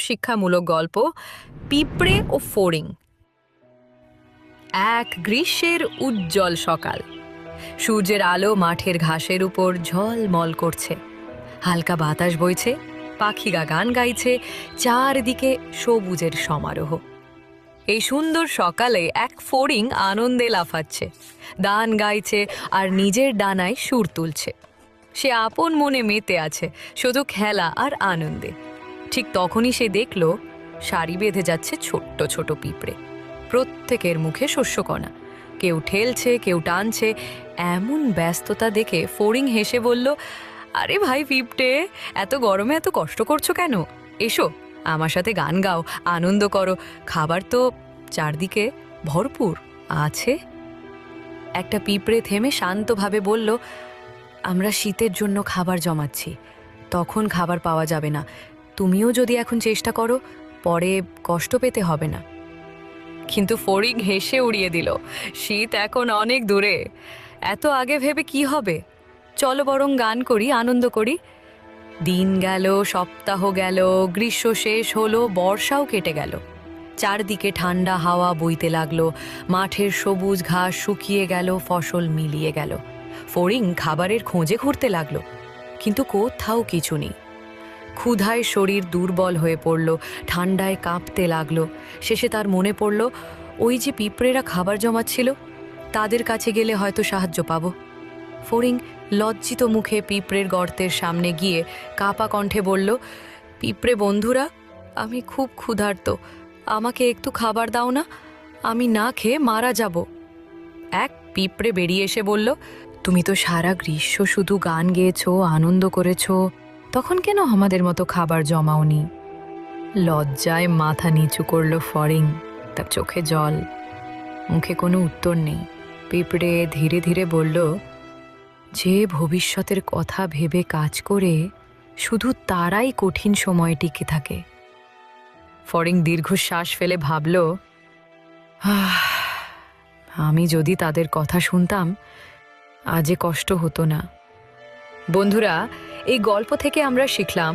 শিক্ষামূলক গল্প, পিঁপড়ে ও ফড়িং এক গ্রীষ্মের উজ্জ্বল সকাল। সূর্যের আলো মাঠের ঘাসের উপর ঝলমল করছে। হালকা বাতাস বইছে পাখিরা গান গাইছে, চারদিকে সবুজের সমারোহ। এই সুন্দর সকালে এক ফড়িং আনন্দে লাফাচ্ছে, দান গাইছে আর নিজের ডানায় সুর তুলছে। সে আপন মনে মেতে আছে, শুধু খেলা আর আনন্দে। ঠিক তখনই সে দেখল, শাড়ি বেঁধে যাচ্ছে ছোট্ট ছোট পিঁপড়ে। প্রত্যেকের মুখে শস্যকণা। কেউ ঠেলছে, কেউ টানছে। এমন ব্যস্ততা দেখে ফড়িং হেসে বলল, আরে ভাই পিঁপড়ে, এত গরমে এত কষ্ট করছ কেন? এসো, আমার সাথে গান গাও, আনন্দ করো। খাবার তো চারদিকে ভরপুর, আছে। একটা পিঁপড়ে থেমে শান্তভাবে বলল, আমরা শীতের জন্য খাবার জমাচ্ছি। তখন খাবার পাওয়া যাবে না। তুমিও যদি এখন চেষ্টা করো, পরে কষ্ট পেতে হবে না। কিন্তু ফড়িং হেসে উড়িয়ে দিল, শীত এখন অনেক দূরে, এত আগে ভেবে কি হবে? চলো বরং গান করি, আনন্দ করি। দিন গেল, সপ্তাহ গেল, গ্রীষ্ম শেষ হলো, বর্ষাও কেটে গেল। চারদিকে ঠান্ডা হাওয়া বইতে লাগল, মাঠের সবুজ ঘাস শুকিয়ে গেল, ফসল মিলিয়ে গেল। ফড়িং খাবারের খোঁজে ঘুরতে লাগল, কিন্তু কোথাও কিছু নেই। ক্ষুধায় শরীর দুর্বল হয়ে পড়ল, ঠান্ডায় কাঁপতে লাগল। শেষে তার মনে পড়ল, ওই যে পিঁপড়েরা খাবার জমাচ্ছিল, তাদের কাছে গেলে হয়তো সাহায্য পাবো। ফড়িং লজ্জিত মুখে পিঁপড়ের গর্তের সামনে গিয়ে কাপা কণ্ঠে বলল, পিঁপড়ে বন্ধুরা, আমি খুব ক্ষুধার্ত। আমাকে একটু খাবার দাও না, আমি না খেয়ে মারা যাব। এক পিঁপড়ে বেরিয়ে এসে বলল, তুমি তো সারা গ্রীষ্ম শুধু গান গেয়েছো, আনন্দ করেছ তখন কেন আমাদের মতো খাবার জমাওনি? লজ্জায় মাথা নিচু করল ফরিং তার চোখে জল। মুখে কোনো উত্তর নেই। পিঁপড়ে ধীরে ধীরে বলল যে ভবিষ্যতের কথা ভেবে কাজ করে শুধু তারাই কঠিন সময়ে টিকে থাকে। ফরিং দীর্ঘশ্বাস ফেলে ভাবল "আহ, আমি যদি তাদের কথা শুনতাম আজে কষ্ট হতো না। বন্ধুরা এই গল্প থেকে আমরা শিখলাম